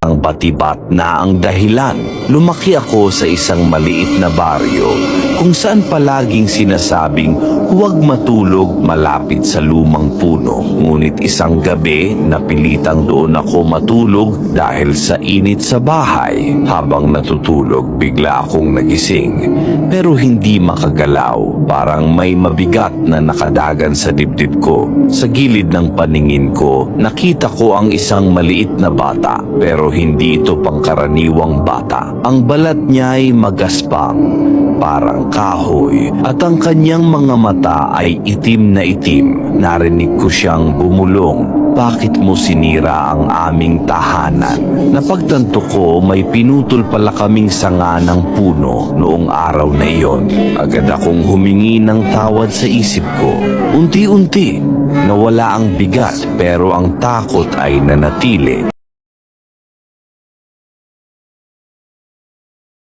ang batibat na ang dahilan. Lumaki ako sa isang maliit na baryo kung saan palaging sinasabing huwag matulog malapit sa lumang puno. Ngunit isang gabi napilitang doon ako matulog dahil sa init sa bahay. Habang natutulog bigla akong nagising pero hindi makagalaw. Parang may mabigat na nakadagan sa dibdib ko. Sa gilid ng paningin ko, nakita ko ang isang maliit na bata pero hindi ito pangkaraniwang bata. Ang balat niya ay magaspang, parang kahoy at ang kanyang mga mata ay itim na itim. Narinig ko siyang bumulong. Bakit mo sinira ang aming tahanan? Napagtanto ko may pinutol pala kaming sanga ng puno noong araw na iyon. Agad akong humingi ng tawad sa isip ko. Unti-unti, nawala ang bigat pero ang takot ay nanatili.